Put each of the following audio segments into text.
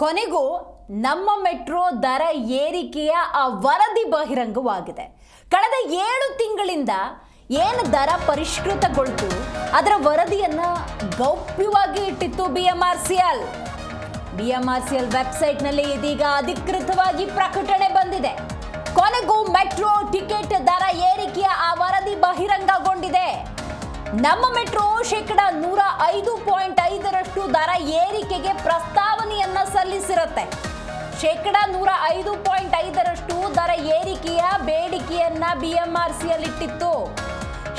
ಕೊನೆಗೂ ನಮ್ಮ ಮೆಟ್ರೋ ದರ ಏರಿಕೆಯ ಆ ವರದಿ ಬಹಿರಂಗವಾಗಿದೆ. ಕಳೆದ ಏಳು ತಿಂಗಳಿಂದ ಏನು ದರ ಪರಿಷ್ಕೃತಗೊಳ್ತು, ಅದರ ವರದಿಯನ್ನು ಗೌಪ್ಯವಾಗಿ ಇಟ್ಟಿತ್ತು B M R C L B M R C L ವೆಬ್ಸೈಟ್ನಲ್ಲಿ ಇದೀಗ ಅಧಿಕೃತವಾಗಿ ಪ್ರಕಟಣೆ ಬಂದಿದೆ. ಕೊನೆಗೂ ಮೆಟ್ರೋ ಟಿಕೆಟ್ ದರ ಏರಿಕೆಯ ಆ ವರದಿ ಬಹಿರಂಗಗೊಂಡಿದೆ. ನಮ್ಮ ಮೆಟ್ರೋ ಶೇಕಡ ನೂರ ಐದು ಪಾಯಿಂಟ್ ಐದರಷ್ಟು ದರ ಏರಿಕೆಗೆ ಪ್ರಸ್ತಾವನೆಯನ್ನ ಸಲ್ಲಿಸಿರುತ್ತೆ. ಶೇಕಡ ನೂರ ಐದು ಪಾಯಿಂಟ್ ಐದರಷ್ಟು ದರ ಏರಿಕೆಯ ಬೇಡಿಕೆಯನ್ನ ಬಿಎಂಆರ್ಸಿಯಲ್ಲಿ ಇಟ್ಟಿತ್ತು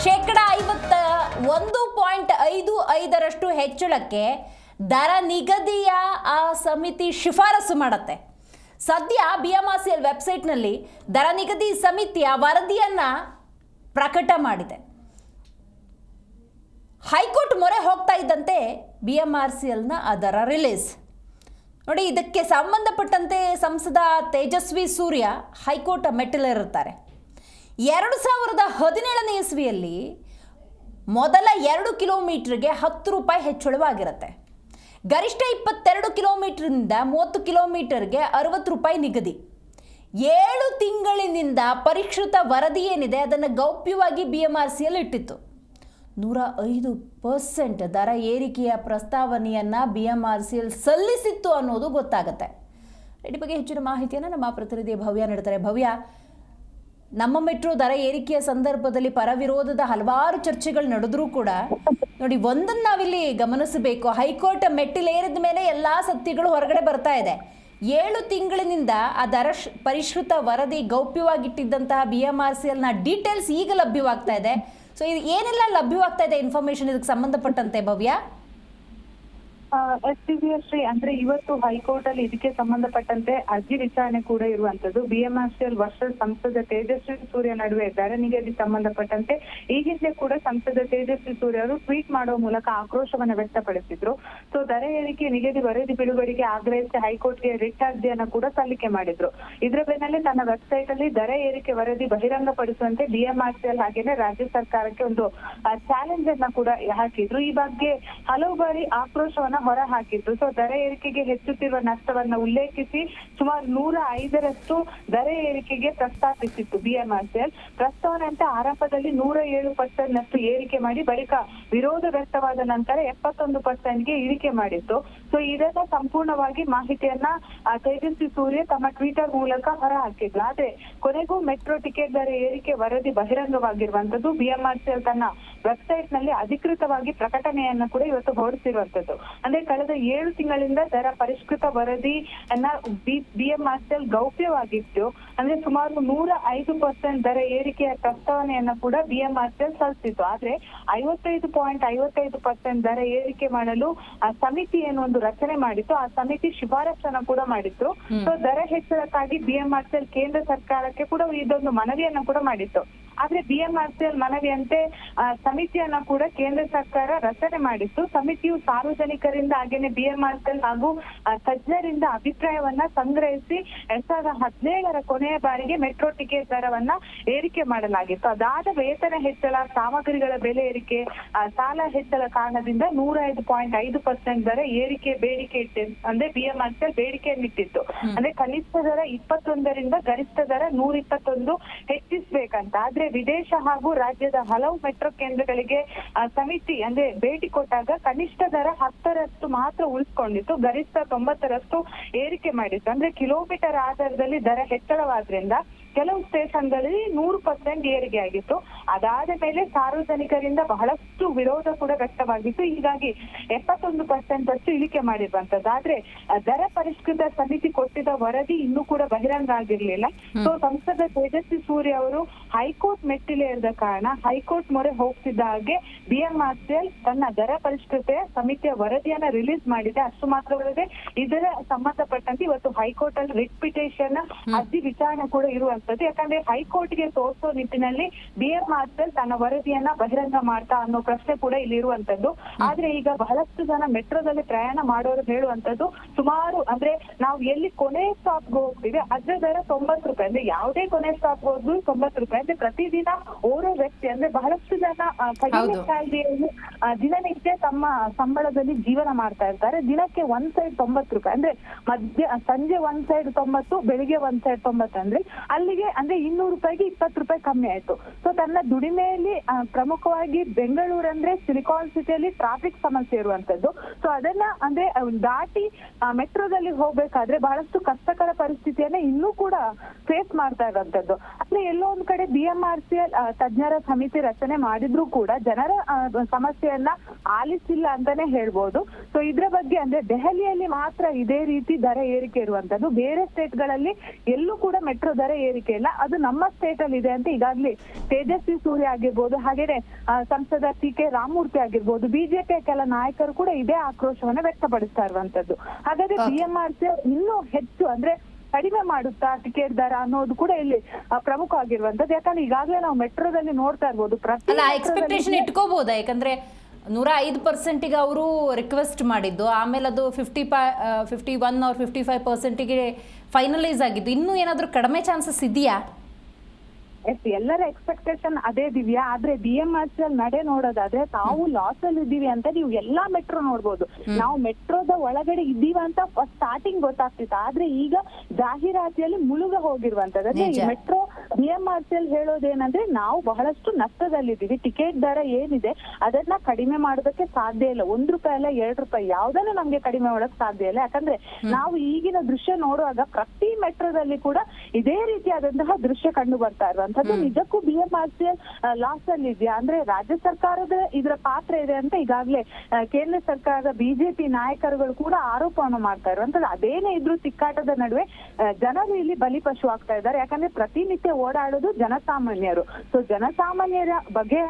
ಶೇಕಡ ಐವತ್ತ ಒಂದು ಪಾಯಿಂಟ್ ಐದು ಐದರಷ್ಟು ಹೆಚ್ಚಳಕ್ಕೆ ದರ ನಿಗದಿಯ ಆ ಸಮಿತಿ ಶಿಫಾರಸು ಮಾಡುತ್ತೆ. ಸದ್ಯ ಬಿಎಂಆರ್ಸಿಎಲ್ ವೆಬ್ಸೈಟ್ನಲ್ಲಿ ದರ ನಿಗದಿ ಸಮಿತಿಯ ವರದಿಯನ್ನ ಪ್ರಕಟ ಮಾಡಿದೆ. ಹೈಕೋರ್ಟ್ ಮೊರೆ ಹೋಗ್ತಾ ಇದ್ದಂತೆ ಬಿ ಎಂ ಆರ್ ಸಿ ಎಲ್ನ ಅದರ ರಿಲೀಸ್. ನೋಡಿ, ಇದಕ್ಕೆ ಸಂಬಂಧಪಟ್ಟಂತೆ ಸಂಸದ ತೇಜಸ್ವಿ ಸೂರ್ಯ ಹೈಕೋರ್ಟ್ ಮೆಟ್ಟಿಲೇರುತ್ತಾರೆ ಎರಡು ಸಾವಿರದ ಹದಿನೇಳನೇ ಇಸ್ವಿಯಲ್ಲಿ ಮೊದಲ ಎರಡು ಕಿಲೋಮೀಟ್ರಿಗೆ ಹತ್ತು ರೂಪಾಯಿ ಹೆಚ್ಚಳವಾಗಿರುತ್ತೆ ಗರಿಷ್ಠ ಇಪ್ಪತ್ತೆರಡು ಕಿಲೋಮೀಟ್ರಿಂದ ಮೂವತ್ತು ಕಿಲೋಮೀಟರ್ಗೆ ಅರವತ್ತು ರೂಪಾಯಿ ನಿಗದಿ. ಏಳು ತಿಂಗಳಿನಿಂದ ಪರಿಷ್ಕೃತ ವರದಿ ಏನಿದೆ, ಅದನ್ನು ಗೌಪ್ಯವಾಗಿ ಬಿ ಎಂ ಆರ್ ಸಿಯಲ್ಲಿ ಇಟ್ಟಿತ್ತು. ನೂರ ಐದು ಪರ್ಸೆಂಟ್ ದರ ಏರಿಕೆಯ ಪ್ರಸ್ತಾವನೆಯನ್ನು B M R C L ಸಲ್ಲಿಸಿತ್ತು ಅನ್ನೋದು ಗೊತ್ತಾಗುತ್ತೆ. ಈ ಬಗ್ಗೆ ಹೆಚ್ಚಿನ ಮಾಹಿತಿಯನ್ನು ನಮ್ಮ ಪ್ರತಿನಿಧಿ ಭವ್ಯ ನೀಡ್ತಾರೆ. ಭವ್ಯ, ನಮ್ಮ ಮೆಟ್ರೋ ದರ ಏರಿಕೆಯ ಸಂದರ್ಭದಲ್ಲಿ ಪರವಿರೋಧದ ಹಲವಾರು ಚರ್ಚೆಗಳು ನಡೆದ್ರೂ ಕೂಡ ನೋಡಿ, ಒಂದನ್ನು ನಾವಿಲ್ಲಿ ಗಮನಿಸಬೇಕು. ಹೈಕೋರ್ಟ್ ಮೆಟ್ಟಿಲೇರಿದ ಮೇಲೆ ಎಲ್ಲಾ ಸತ್ಯಗಳು ಹೊರಗಡೆ ಬರ್ತಾ ಇದೆ. ಏಳು ತಿಂಗಳಿನಿಂದ ಆ ದರ ಪರಿಷ್ಕೃತ ವರದಿ ಗೌಪ್ಯವಾಗಿಟ್ಟಿದ್ದಂತಹ ಬಿ ಎಂ ಆರ್ ಸಿ ಎಲ್ನ ಡೀಟೇಲ್ಸ್ ಈಗ ಲಭ್ಯವಾಗ್ತಾ ಇದೆ. ಸೊ ಇದು ಏನೆಲ್ಲ ಲಭ್ಯವಾಗ್ತಾ ಇದೆ ಇನ್ಫಾರ್ಮೇಶನ್ ಇದಕ್ಕೆ ಸಂಬಂಧಪಟ್ಟಂತೆ ಭವ್ಯ? ಎಸ್ ಶ್ರೀ ಅಂದ್ರೆ ಇವತ್ತು ಹೈಕೋರ್ಟ್ ಅಲ್ಲಿ ಇದಕ್ಕೆ ಸಂಬಂಧಪಟ್ಟಂತೆ ಅರ್ಜಿ ವಿಚಾರಣೆ ಕೂಡ ಇರುವಂತದ್ದು ಬಿಎಂಆರ್ಸಿಎಲ್ ವರ್ಸಸ್ ಸಂಸದ ತೇಜಸ್ವಿ ಸೂರ್ಯ ನಡುವೆ ನಿಗದಿ ಸಂಬಂಧಪಟ್ಟಂತೆ ಈ ಹಿಂದೆ ಕೂಡ ಸಂಸದ ತೇಜಸ್ವಿ ಸೂರ್ಯ ಅವರು ಟ್ವೀಟ್ ಮಾಡುವ ಮೂಲಕ ಆಕ್ರೋಶವನ್ನ ವ್ಯಕ್ತಪಡಿಸಿದ್ರು. ಸೊ ದರ ಏರಿಕೆ, ನಿಗದಿ ವರದಿ ಬಿಡುಗಡೆಗೆ ಆಗ್ರಹಿಸಿ ಹೈಕೋರ್ಟ್ಗೆ ರಿಟ್ ಅರ್ಜಿಯನ್ನ ಕೂಡ ಸಲ್ಲಿಕೆ ಮಾಡಿದ್ರು. ಇದರ ಬೆನ್ನಲ್ಲೇ ತನ್ನ ವೆಬ್ಸೈಟ್ ಅಲ್ಲಿ ದರ ಏರಿಕೆ ವರದಿ ಬಹಿರಂಗಪಡಿಸುವಂತೆ ಬಿಎಂಆರ್ಸಿಎಲ್ ಹಾಗೇನೆ ರಾಜ್ಯ ಸರ್ಕಾರಕ್ಕೆ ಒಂದು ಚಾಲೆಂಜ್ ಅನ್ನ ಕೂಡ ಹಾಕಿದ್ರು. ಈ ಬಗ್ಗೆ ಹಲವು ಬಾರಿ ಆಕ್ರೋಶವನ್ನ ಹೊರ ಹಾಕಿದ್ರು ಸೊ ದರ ಏರಿಕೆಗೆ ಹೆಚ್ಚುತ್ತಿರುವ ನಷ್ಟವನ್ನ ಉಲ್ಲೇಖಿಸಿ ಸುಮಾರು ನೂರ ಐದರಷ್ಟು ದರ ಏರಿಕೆಗೆ ಪ್ರಸ್ತಾಪಿಸಿತ್ತು ಬಿಎಂಆರ್ಸಿಎಲ್. ಪ್ರಸ್ತಾವನೆಯಂತೆ ಆರಂಭದಲ್ಲಿ ನೂರ ಏಳು ಪರ್ಸೆಂಟ್ ನಷ್ಟು ಏರಿಕೆ ಮಾಡಿ, ಬಳಿಕ ವಿರೋಧ ವ್ಯಕ್ತವಾದ ನಂತರ ಎಪ್ಪತ್ತೊಂದು ಪರ್ಸೆಂಟ್ಗೆ ಇಳಿಕೆ ಮಾಡಿತ್ತು. ಸೊ ಇದೆಲ್ಲ ಸಂಪೂರ್ಣವಾಗಿ ಮಾಹಿತಿಯನ್ನ ತೇಜಸ್ವಿ ಸೂರ್ಯ ತಮ್ಮ ಟ್ವಿಟರ್ ಮೂಲಕ ಹೊರ ಹಾಕಿದ್ರು ಆದ್ರೆ, ಕೊನೆಗೂ ಮೆಟ್ರೋ ಟಿಕೆಟ್ ದರ ಏರಿಕೆ ವರದಿ ಬಹಿರಂಗವಾಗಿರುವಂತದ್ದು ಬಿಎಂಆರ್ಸಿಎಲ್ ತನ್ನ ವೆಬ್ಸೈಟ್ನಲ್ಲಿ ಅಧಿಕೃತವಾಗಿ ಪ್ರಕಟಣೆಯನ್ನ ಕೂಡ ಇವತ್ತು ಹೊರಡಿಸಿರುವಂತದ್ದು ಅಂದ್ರೆ ಕಳೆದ ಏಳು ತಿಂಗಳಿಂದ ದರ ಪರಿಷ್ಕೃತ ವರದಿಯನ್ನ ಬಿಎಂಆರ್ಸಿಎಲ್ ಗೌಪ್ಯವಾಗಿತ್ತು. ಅಂದ್ರೆ ಸುಮಾರು ನೂರ ಐದು ಪರ್ಸೆಂಟ್ ದರ ಏರಿಕೆಯ ಪ್ರಸ್ತಾವನೆಯನ್ನ ಕೂಡ ಬಿಎಂಆರ್ಸಿಎಲ್ ಸಲ್ಲಿಸಿತ್ತು. ಆದ್ರೆ ಐವತ್ತೈದು ಪಾಯಿಂಟ್ ಐವತ್ತೈದು ಪರ್ಸೆಂಟ್ ದರ ಏರಿಕೆ ಮಾಡಲು ಆ ಸಮಿತಿ ಏನು ಒಂದು ರಚನೆ ಮಾಡಿತ್ತು. ಆ ಸಮಿತಿ ಶಿಫಾರಸನ್ನ ಕೂಡ ಮಾಡಿತ್ತು. ಸೊ ದರ ಹೆಚ್ಚಳಕ್ಕಾಗಿ ಬಿಎಂಆರ್ಸಿಎಲ್ ಕೇಂದ್ರ ಸರ್ಕಾರಕ್ಕೆ ಕೂಡ ಇದೊಂದು ಮನವಿಯನ್ನ ಕೂಡ ಮಾಡಿತ್ತು. ಆದ್ರೆ ಬಿಎಂಆರ್ಸಿಎಲ್ ಮನವಿಯಂತೆ ಸಮಿತಿಯನ್ನ ಕೂಡ ಕೇಂದ್ರ ಸರ್ಕಾರ ರಚನೆ ಮಾಡಿತ್ತು. ಸಮಿತಿಯು ಸಾರ್ವಜನಿಕರಿಂದ ಹಾಗೇನೆ ಬಿಎಂಆರ್ಸಿಎಲ್ ಹಾಗೂ ತಜ್ಞರಿಂದ ಅಭಿಪ್ರಾಯವನ್ನ ಸಂಗ್ರಹಿಸಿ ಎರಡ್ ಸಾವಿರದ ಹದಿನೇಳರ ಕೊನೆಯ ಬಾರಿಗೆ ಮೆಟ್ರೋ ಟಿಕೆಟ್ ದರವನ್ನ ಏರಿಕೆ ಮಾಡಲಾಗಿತ್ತು. ಅದಾದ ವೇತನ ಹೆಚ್ಚಳ ಸಾಮಗ್ರಿಗಳ ಬೆಲೆ ಏರಿಕೆ ಆ, ಸಾಲ ಹೆಚ್ಚಳ ಕಾರಣದಿಂದ ನೂರ ಐದು ಪಾಯಿಂಟ್ ಐದು ಪರ್ಸೆಂಟ್ ದರ ಏರಿಕೆ ಬೇಡಿಕೆ ಇಟ್ಟು ಅಂದ್ರೆ ಬಿಎಂಆರ್ಸಿಎಲ್ ಬೇಡಿಕೆಯನ್ನಿಟ್ಟಿತ್ತು ಅಂದ್ರೆ ಕನಿಷ್ಠ ದರ ಇಪ್ಪತ್ತೊಂದರಿಂದ ಗರಿಷ್ಠ ದರ ನೂರ ಇಪ್ಪತ್ತೊಂದು ಹೆಚ್ಚಿಸ್ಬೇಕಂತ. ಆದ್ರೆ ವಿದೇಶ ಹಾಗೂ ರಾಜ್ಯದ ಹಲವು ಮೆಟ್ರೋ ಕೇಂದ್ರಗಳಿಗೆ ಸಮಿತಿ, ಅಂದ್ರೆ ಭೇಟಿ ಕೊಟ್ಟಾಗ ಕನಿಷ್ಠ ದರ ಹತ್ತರಷ್ಟು ಮಾತ್ರ ಉಳಿಸ್ಕೊಂಡಿತ್ತು. ಗರಿಷ್ಠ ತೊಂಬತ್ತರಷ್ಟು ಏರಿಕೆ ಮಾಡಿತ್ತು ಅಂದ್ರೆ ಕಿಲೋಮೀಟರ್ ಆಧಾರದಲ್ಲಿ ದರ ಹೆಚ್ಚಳವಾದ್ರಿಂದ ಕೆಲವು ಸ್ಟೇಷನ್ಗಳಲ್ಲಿ ನೂರು ಪರ್ಸೆಂಟ್ ಏರಿಕೆ ಆಗಿತ್ತು. ಅದಾದ ಮೇಲೆ ಸಾರ್ವಜನಿಕರಿಂದ ಬಹಳಷ್ಟು ವಿರೋಧ ಕೂಡ ವ್ಯಕ್ತವಾಗಿತ್ತು. ಹೀಗಾಗಿ ಎಪ್ಪತ್ತೊಂದು ಪರ್ಸೆಂಟ್ ಅಷ್ಟು ಇಳಿಕೆ ಮಾಡಿರುವಂತದ್ದು ಆದ್ರೆ ದರ ಪರಿಷ್ಕೃತ ಸಮಿತಿ ಕೊಟ್ಟಿದ್ದ ವರದಿ ಇನ್ನೂ ಕೂಡ ಬಹಿರಂಗ ಆಗಿರ್ಲಿಲ್ಲ. ಸೊ ಸಂಸದ ತೇಜಸ್ವಿ ಸೂರ್ಯ ಅವರು ಹೈಕೋರ್ಟ್ ಮೆಟ್ಟಿಲೇರಿದ ಕಾರಣ ಹೈಕೋರ್ಟ್ ಮೊರೆ ಹೋಗ್ತಿದ್ದ ಹಾಗೆ ಬಿಎಂಆರ್ಸಿಎಲ್ ತನ್ನ ದರ ಪರಿಷ್ಕೃತ ಸಮಿತಿಯ ವರದಿಯನ್ನ ರಿಲೀಸ್ ಮಾಡಿದೆ. ಅಷ್ಟು ಮಾತ್ರವಲ್ಲದೆ ಇದರ ಸಂಬಂಧಪಟ್ಟಂತೆ ಇವತ್ತು ಹೈಕೋರ್ಟ್ ಅಲ್ಲಿ ರಿಟ್ ಪಿಟೇಷನ್ ಅರ್ಜಿ ವಿಚಾರಣೆ ಕೂಡ ಇರುವಂತದ್ದು ಯಾಕಂದ್ರೆ ಹೈಕೋರ್ಟ್ಗೆ ತೋರಿಸೋ ನಿಟ್ಟಿನಲ್ಲಿ ಬಿಎಂ ಆದ್ಮೇಲೆ ತನ್ನ ವರದಿಯನ್ನ ಬಹಿರಂಗ ಮಾಡ್ತಾ ಅನ್ನೋ ಪ್ರಶ್ನೆ ಕೂಡ ಇಲ್ಲಿ ಇರುವಂತದ್ದು. ಆದ್ರೆ ಈಗ ಬಹಳಷ್ಟು ಜನ ಮೆಟ್ರೋದಲ್ಲಿ ಪ್ರಯಾಣ ಮಾಡೋರು ಹೇಳುವಂತದ್ದು ಸುಮಾರು ಅಂದ್ರೆ ನಾವು ಎಲ್ಲಿ ಕೊನೆ ಸ್ಟಾಪ್ ಹೋಗ್ತೀವಿ ಅದ್ರ ದರ ತೊಂಬತ್ತು ರೂಪಾಯಿ. ಅಂದ್ರೆ ಯಾವುದೇ ಕೊನೆ ಸ್ಟಾಪ್ ಹೋದ್ರು ತೊಂಬತ್ತು ರೂಪಾಯಿ. ಅಂದ್ರೆ ಪ್ರತಿದಿನ ಓರೋ ವ್ಯಕ್ತಿ ಅಂದ್ರೆ ಬಹಳಷ್ಟು ಜನ ಕಡಿಮೆ. ಸ್ಯಾಲರಿಯಲ್ಲಿ ದಿನನಿತ್ಯ ತಮ್ಮ ಸಂಬಳದಲ್ಲಿ ಜೀವನ ಮಾಡ್ತಾ ಇರ್ತಾರೆ. ದಿನಕ್ಕೆ ಒಂದ್ ಸೈಡ್ ತೊಂಬತ್ತು ರೂಪಾಯಿ. ಅಂದ್ರೆ ಮಧ್ಯ ಸಂಜೆ ಒಂದ್ ಸೈಡ್ ತೊಂಬತ್ತು ಬೆಳಿಗ್ಗೆ ಒಂದ್ ಸೈಡ್ ತೊಂಬತ್ತು ಅಂದ್ರೆ ಅಲ್ಲಿಗೆ ಅಂದ್ರೆ ಇನ್ನೂರು ರೂಪಾಯಿಗೆ ಇಪ್ಪತ್ತು ರೂಪಾಯಿ ಕಮ್ಮಿ ಆಯ್ತು. ಸೊ ತನ್ನ ದುಡಿಮೆಯಲ್ಲಿ ಪ್ರಮುಖವಾಗಿ ಬೆಂಗಳೂರು ಅಂದ್ರೆ ಸಿಲಿಕಾನ್ ಸಿಟಿಯಲ್ಲಿ ಟ್ರಾಫಿಕ್ ಸಮಸ್ಯೆ ಇರುವಂತದ್ದು. ಸೊ ಅದನ್ನ ಅಂದ್ರೆ ದಾಟಿ ಮೆಟ್ರೋದಲ್ಲಿ ಹೋಗ್ಬೇಕಾದ್ರೆ ಬಹಳಷ್ಟು ಕಷ್ಟಕರ ಪರಿಸ್ಥಿತಿಯನ್ನ ಇನ್ನೂ ಕೂಡ ಫೇಸ್ ಮಾಡ್ತಾ ಇರುವಂತದ್ದು. ಅಂದ್ರೆ ಎಲ್ಲೋ ಒಂದ್ ಕಡೆ ಬಿ ಎಂ ಆರ್ ಸಿ ತಜ್ಞರ ಸಮಿತಿ ರಚನೆ ಮಾಡಿದ್ರು ಕೂಡ ಜನರ ಸಮಸ್ಯೆಯನ್ನ ಆಲಿಸಿಲ್ಲ ಅಂತಾನೆ ಹೇಳ್ಬೋದು. ಸೊ ಇದ್ರ ಬಗ್ಗೆ ಅಂದ್ರೆ ದೆಹಲಿಯಲ್ಲಿ ಮಾತ್ರ ಇದೇ ರೀತಿ ದರ ಏರಿಕೆ ಇರುವಂತದ್ದು. ಬೇರೆ ಸ್ಟೇಟ್ಗಳಲ್ಲಿ ಎಲ್ಲೂ ಕೂಡ ಮೆಟ್ರೋ ದರ ಏರಿಕೆ ಇಲ್ಲ. ಅದು ನಮ್ಮ ಸ್ಟೇಟ್ ಅಲ್ಲಿ ಇದೆ ಅಂತ ಈಗಾಗ್ಲೇ ತೇಜಸ್ವಿ ಸೂರ್ಯ ಆಗಿರ್ಬೋದು ಹಾಗೇನೆ ಆ, ಸಂಸದ ಸಿ ಕೆ ರಾಮಮೂರ್ತಿ ಆಗಿರ್ಬೋದು ಬಿಜೆಪಿಯ ಕೆಲ ನಾಯಕರು ಕೂಡ ಇದೇ ಆಕ್ರೋಶವನ್ನ ವ್ಯಕ್ತಪಡಿಸ್ತಾ ಇರುವಂತದ್ದು. ಹಾಗಾದ್ರೆ Okay. B M R C ಇನ್ನೂ ಹೆಚ್ಚು ಅಂದ್ರೆ ಕಡಿಮೆ ಮಾಡುತ್ತಾ ಟಿಕೆಟ್ ದರ ಅನ್ನೋದು ಕೂಡ ಇಲ್ಲಿ ಪ್ರಮುಖ ಆಗಿರುವಂತದ್ದು. ಯಾಕಂದ್ರೆ ಈಗಾಗಲೇ ನಾವು ಮೆಟ್ರೋದಲ್ಲಿ ನೋಡ್ತಾ ಇರ್ಬೋದು ಪ್ರತಿ ಎಕ್ಸ್ಪೆಕ್ಟೇಷನ್ ಇಟ್ಕೋಬಹುದು ಯಾಕಂದ್ರೆ ನೂರ ಐದು ಪರ್ಸೆಂಟಿಗೆ ಅವರು ರಿಕ್ವೆಸ್ಟ್ ಮಾಡಿದ್ದು ಆಮೇಲೆ ಅದು ಫಿಫ್ಟಿ ಪಾ ಫಿಫ್ಟಿ ಒನ್ ಅವ್ರ ಫಿಫ್ಟಿ ಫೈವ್ ಪರ್ಸೆಂಟಿಗೆ ಫೈನಲೈಸ್ ಆಗಿದ್ದು ಇನ್ನೂ ಏನಾದರೂ ಕಡಿಮೆ ಚಾನ್ಸಸ್ ಇದೆಯಾ? ಎಸ್ ಎಲ್ಲರ ಎಕ್ಸ್ಪೆಕ್ಟೇಷನ್ ಅದೇ ದಿವ್ಯಾ. ಆದ್ರೆ ಬಿ ಎಂ ಆರ್ ಸಿ ನಡೆ ನೋಡೋದಾದ್ರೆ ತಾವು ಲಾಸ್ ಅಲ್ಲಿ ಇದ್ದೀವಿ ಅಂತ ನೀವು ಎಲ್ಲಾ ಮೆಟ್ರೋ ನೋಡ್ಬೋದು. ನಾವು ಮೆಟ್ರೋದ ಒಳಗಡೆ ಇದ್ದೀವ ಅಂತ ಫಸ್ಟ್ ಸ್ಟಾರ್ಟಿಂಗ್ ಗೊತ್ತಾಗ್ತಿತ್ತು. ಆದ್ರೆ ಈಗ ಜಾಹೀರಾತಿಯಲ್ಲಿ ಮುಳುಗ ಹೋಗಿರುವಂತದ್ದು. Metro B M R C ಅಲ್ಲಿ ಹೇಳೋದೇನಂದ್ರೆ ನಾವು ಬಹಳಷ್ಟು ನಷ್ಟದಲ್ಲಿದ್ದೀವಿ. ಟಿಕೆಟ್ ದರ ಏನಿದೆ ಅದನ್ನ ಕಡಿಮೆ ಮಾಡೋದಕ್ಕೆ ಸಾಧ್ಯ ಇಲ್ಲ. ಒಂದ್ ರೂಪಾಯಿ ಅಲ್ಲ ಎರಡ್ ರೂಪಾಯಿ. ಯಾವ್ದನ್ನು ನಮ್ಗೆ ಕಡಿಮೆ ಮಾಡೋಕ್ ಸಾಧ್ಯ ಇಲ್ಲ. ಯಾಕಂದ್ರೆ ನಾವು ಈಗಿನ ದೃಶ್ಯ ನೋಡುವಾಗ ಪ್ರತಿ ಮೆಟ್ರೋದಲ್ಲಿ ಕೂಡ ಇದೇ ರೀತಿಯಾದಂತಹ ದೃಶ್ಯ ಕಂಡು ಬರ್ತಾ ಇರುವಂತದ್ದು ನಿಜಕ್ಕೂ B M R C L loss ಅಲ್ಲಿ ಇದೆಯಾ? ಅಂದ್ರೆ ರಾಜ್ಯ ಸರ್ಕಾರದ ಇದರ ಪಾತ್ರ ಇದೆ ಅಂತ ಈಗಾಗಲೇ ಕೇಂದ್ರ ಸರ್ಕಾರದ ಬಿಜೆಪಿ ನಾಯಕರುಗಳು ಕೂಡ ಆರೋಪವನ್ನು ಮಾಡ್ತಾ ಇರುವಂತದ್ದು. ಅದೇನೇ ಇದ್ರೂ ತಿಕ್ಕಾಟದ ನಡುವೆ ಆ, ಜನರು ಇಲ್ಲಿ ಬಲಿಪಶು ಆಗ್ತಾ ಇದ್ದಾರೆ. ಯಾಕಂದ್ರೆ ಪ್ರತಿನಿತ್ಯ ಓಡಾಡೋದು ಜನಸಾಮಾನ್ಯರು. ಸೊ ಜನಸಾಮಾನ್ಯರ ಬಗೆ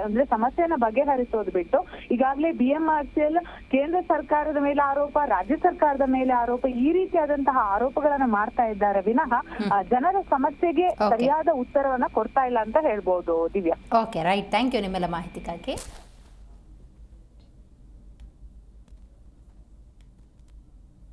ಅಂದ್ರೆ ಸಮಸ್ಯೆಯನ್ನ ಬಗೆಹರಿಸೋದು ಬಿಟ್ಟು ಈಗಾಗಲೇ B M R C L ಕೇಂದ್ರ ಸರ್ಕಾರದ ಮೇಲೆ ಆರೋಪ ರಾಜ್ಯ ಸರ್ಕಾರದ ಮೇಲೆ ಆರೋಪ ಈ ರೀತಿಯಾದಂತಹ ಆರೋಪಗಳನ್ನ ಮಾಡ್ತಾ ಇದ್ದಾರೆ. ವಿನಃ ಜನರ ಸಮಸ್ಯೆಗೆ ಸರಿಯಾದ ಸರಿಯಾದ ಉತ್ತರವನ್ನ ಕೊಡ್ತಾ ಇಲ್ಲ ಅಂತ ಹೇಳ್ಬೋದು Divya. Okay right thank you ನಿಮ್ಮೆಲ್ಲ ಮಾಹಿತಿಗಾಗಿ.